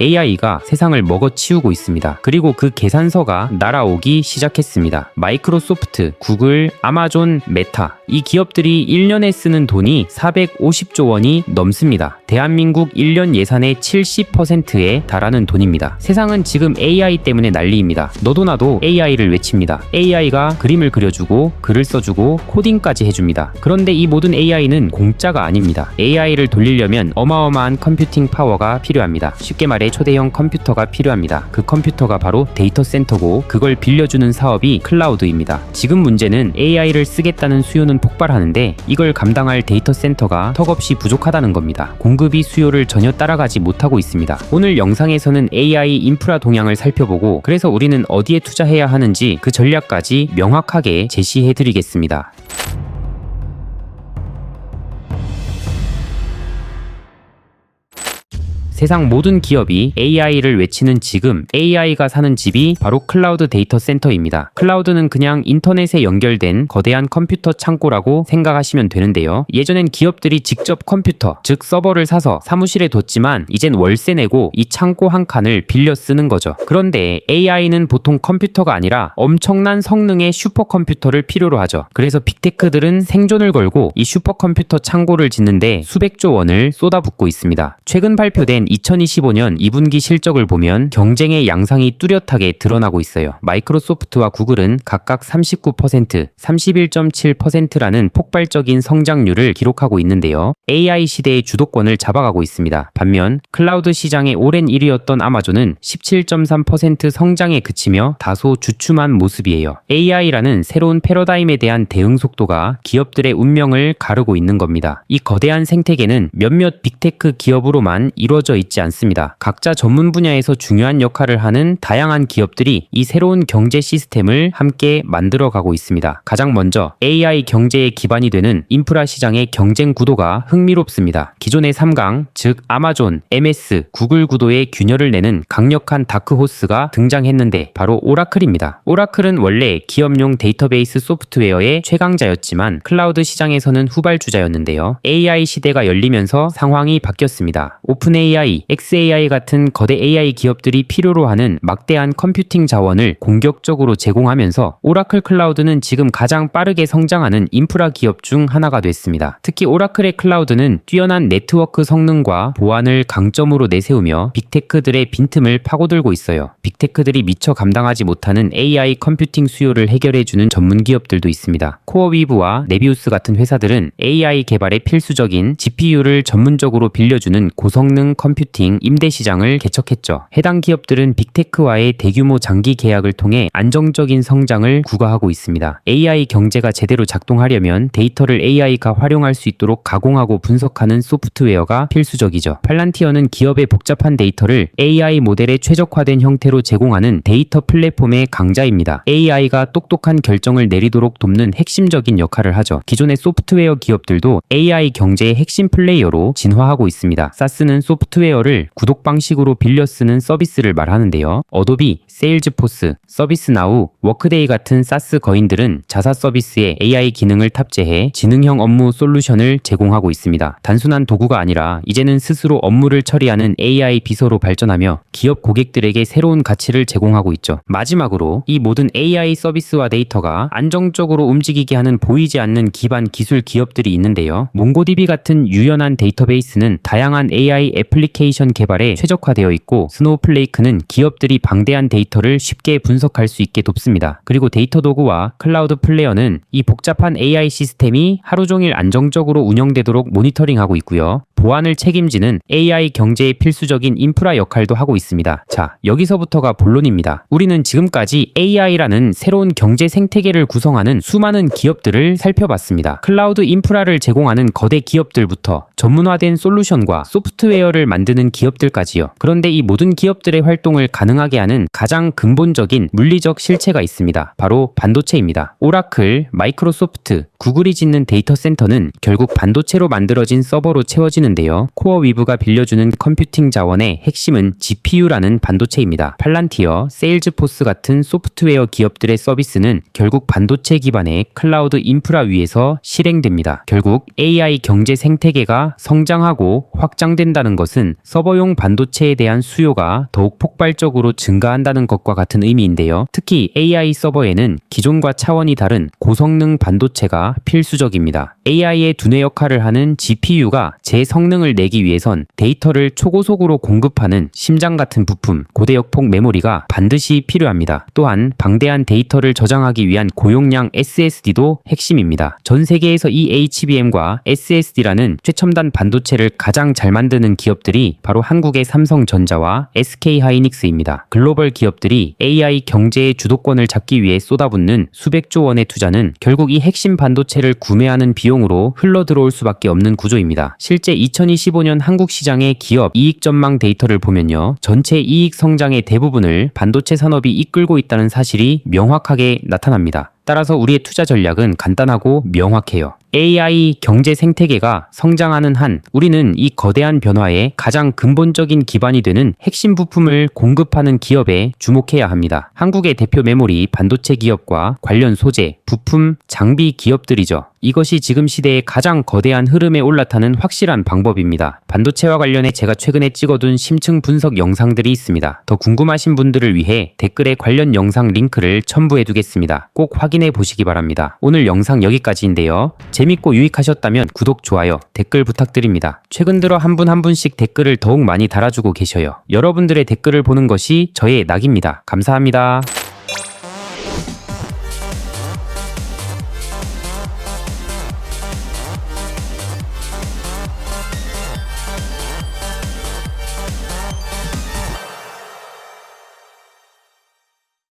AI가 세상을 먹어치우고 있습니다. 그리고 그 계산서가 날아오기 시작했습니다. 마이크로소프트, 구글, 아마존, 메타 이 기업들이 1년에 쓰는 돈이 450조 원이 넘습니다. 대한민국 1년 예산의 70%에 달하는 돈입니다. 세상은 지금 AI 때문에 난리입니다. 너도 나도 AI를 외칩니다. AI가 그림을 그려주고 글을 써주고 코딩까지 해줍니다. 그런데 이 모든 AI는 공짜가 아닙니다. AI를 돌리려면 어마어마한 컴퓨팅 파워가 필요합니다. 쉽게 말해 초대형 컴퓨터가 필요합니다. 그 컴퓨터가 바로 데이터 센터고 그걸 빌려주는 사업이 클라우드입니다. 지금 문제는 AI를 쓰겠다는 수요는 폭발하는데 이걸 감당할 데이터 센터가 턱없이 부족하다는 겁니다. 공급이 수요를 전혀 따라가지 못하고 있습니다. 오늘 영상에서는 AI 인프라 동향을 살펴보고 그래서 우리는 어디에 투자해야 하는지 그 전략까지 명확하게 제시해 드리겠습니다. 세상 모든 기업이 AI를 외치는 지금 AI가 사는 집이 바로 클라우드 데이터 센터입니다. 클라우드는 그냥 인터넷에 연결된 거대한 컴퓨터 창고라고 생각하시면 되는데요. 예전엔 기업들이 직접 컴퓨터, 즉 서버를 사서 사무실에 뒀지만 이젠 월세 내고 이 창고 한 칸을 빌려 쓰는 거죠. 그런데 AI는 보통 컴퓨터가 아니라 엄청난 성능의 슈퍼컴퓨터를 필요로 하죠. 그래서 빅테크들은 생존을 걸고 이 슈퍼컴퓨터 창고를 짓는데 수백조 원을 쏟아붓고 있습니다. 최근 발표된 2025년 2분기 실적을 보면 경쟁의 양상이 뚜렷하게 드러나고 있어요. 마이크로소프트와 구글은 각각 39%, 31.7%라는 폭발적인 성장률을 기록하고 있는데요. AI 시대의 주도권을 잡아가고 있습니다. 반면 클라우드 시장의 오랜 1위였던 아마존은 17.3% 성장에 그치며 다소 주춤한 모습이에요. AI라는 새로운 패러다임에 대한 대응 속도가 기업들의 운명을 가르고 있는 겁니다. 이 거대한 생태계는 몇몇 빅테크 기업으로만 이루어져 있지 않습니다. 각자 전문 분야에서 중요한 역할을 하는 다양한 기업들이 이 새로운 경제 시스템을 함께 만들어 가고 있습니다. 가장 먼저 AI 경제의 기반이 되는 인프라 시장의 경쟁 구도가 흥미롭습니다. 기존의 3강, 즉 아마존, MS, 구글 구도의 균열을 내는 강력한 다크호스가 등장했는데 바로 오라클입니다. 오라클은 원래 기업용 데이터베이스 소프트웨어의 최강자였지만 클라우드 시장에서는 후발주자였는데요. AI 시대가 열리면서 상황이 바뀌었습니다. 오픈 AI, XAI 같은 거대 AI 기업들이 필요로 하는 막대한 컴퓨팅 자원을 공격적으로 제공하면서 오라클 클라우드는 지금 가장 빠르게 성장하는 인프라 기업 중 하나가 됐습니다. 특히 오라클의 클라우드는 뛰어난 네트워크 성능과 보안을 강점으로 내세우며 빅테크들의 빈틈을 파고들고 있어요. 빅테크들이 미처 감당하지 못하는 AI 컴퓨팅 수요를 해결해주는 전문 기업들도 있습니다. 코어위브와 네비우스 같은 회사들은 AI 개발에 필수적인 GPU를 전문적으로 빌려주는 고성능 컴퓨팅 임대 시장을 개척했죠. 해당 기업들은 빅테크와의 대규모 장기 계약을 통해 안정적인 성장을 구가하고 있습니다. AI 경제가 제대로 작동하려면 데이터를 AI가 활용할 수 있도록 가공하고 분석하는 소프트웨어가 필수적이죠. 팔란티어는 기업의 복잡한 데이터를 AI 모델에 최적화된 형태로 제공하는 데이터 플랫폼의 강자입니다. AI가 똑똑한 결정을 내리도록 돕는 핵심적인 역할을 하죠. 기존의 소프트웨어 기업들도 AI 경제의 핵심 플레이어로 진화하고 있습니다. 사스는 소프트웨어를 구독 방식으로 빌려 쓰는 서비스를 말하는데요. 어도비, 세일즈포스, 서비스나우, 워크데이 같은 사스 거인들은 자사 서비스에 AI 기능을 탑재해 지능형 업무 솔루션을 제공하고 있습니다. 단순한 도구가 아니라 이제는 스스로 업무를 처리하는 AI 비서로 발전하며 기업 고객들에게 새로운 가치를 제공하고 있죠. 마지막으로 이 모든 AI 서비스와 데이터가 안정적으로 움직이게 하는 보이지 않는 기반 기술 기업들이 있는데요. 몽고DB 같은 유연한 데이터베이스는 다양한 AI 애플리케이션 개발에 최적화되어 있고 스노우플레이크는 기업들이 방대한 데이터를 쉽게 분석할 수 있게 돕습니다. 그리고 데이터 도구와 클라우드 플레이어는 이 복잡한 AI 시스템이 하루 종일 안정적으로 운영되도록 모니터링하고 있고요. 보안을 책임지는 AI 경제의 필수적인 인프라 역할도 하고 있습니다. 자, 여기서부터가 본론입니다. 우리는 지금까지 AI라는 새로운 경제 생태계를 구성하는 수많은 기업들을 살펴봤습니다. 클라우드 인프라를 제공하는 거대 기업들부터 전문화된 솔루션과 소프트웨어를 만드는 기업들까지요. 그런데 이 모든 기업들의 활동을 가능하게 하는 가장 근본적인 물리적 실체가 있습니다. 바로 반도체입니다. 오라클, 마이크로소프트, 구글이 짓는 데이터 센터는 결국 반도체로 만들어진 서버로 채워지는 데 있는데요. 코어 위브가 빌려주는 컴퓨팅 자원의 핵심은 GPU라는 반도체입니다. 팔란티어, 세일즈포스 같은 소프트웨어 기업들의 서비스는 결국 반도체 기반의 클라우드 인프라 위에서 실행됩니다. 결국 AI 경제 생태계가 성장하고 확장된다는 것은 서버용 반도체에 대한 수요가 더욱 폭발적으로 증가한다는 것과 같은 의미인데요. 특히 AI 서버에는 기존과 차원이 다른 고성능 반도체가 필수적입니다. AI의 두뇌 역할을 하는 GPU가 제 성능을 내기 위해선 데이터를 초고속으로 공급하는 심장 같은 부품, 고대역폭 메모리가 반드시 필요합니다. 또한 방대한 데이터를 저장하기 위한 고용량 SSD도 핵심입니다. 전 세계에서 이 HBM과 SSD라는 최첨단 반도체를 가장 잘 만드는 기업들이 바로 한국의 삼성전자와 SK하이닉스입니다. 글로벌 기업들이 AI 경제의 주도권을 잡기 위해 쏟아붓는 수백조 원의 투자는 결국 이 핵심 반도체를 구매하는 비용으로 흘러 들어올 수밖에 없는 구조입니다. 실제 2025년 한국 시장의 기업 이익 전망 데이터를 보면요. 전체 이익 성장의 대부분을 반도체 산업이 이끌고 있다는 사실이 명확하게 나타납니다. 따라서 우리의 투자 전략은 간단하고 명확해요. AI 경제 생태계가 성장하는 한 우리는 이 거대한 변화에 가장 근본적인 기반이 되는 핵심 부품을 공급하는 기업에 주목해야 합니다. 한국의 대표 메모리 반도체 기업과 관련 소재, 부품, 장비 기업들이죠. 이것이 지금 시대의 가장 거대한 흐름에 올라타는 확실한 방법입니다. 반도체와 관련해 제가 최근에 찍어둔 심층 분석 영상들이 있습니다. 더 궁금하신 분들을 위해 댓글에 관련 영상 링크를 첨부해 두겠습니다. 꼭 확인해 보시기 바랍니다. 오늘 영상 여기까지인데요. 재밌고 유익하셨다면 구독, 좋아요, 댓글 부탁드립니다. 최근 들어 한 분 한 분씩 댓글을 더욱 많이 달아주고 계셔요. 여러분들의 댓글을 보는 것이 저의 낙입니다. 감사합니다.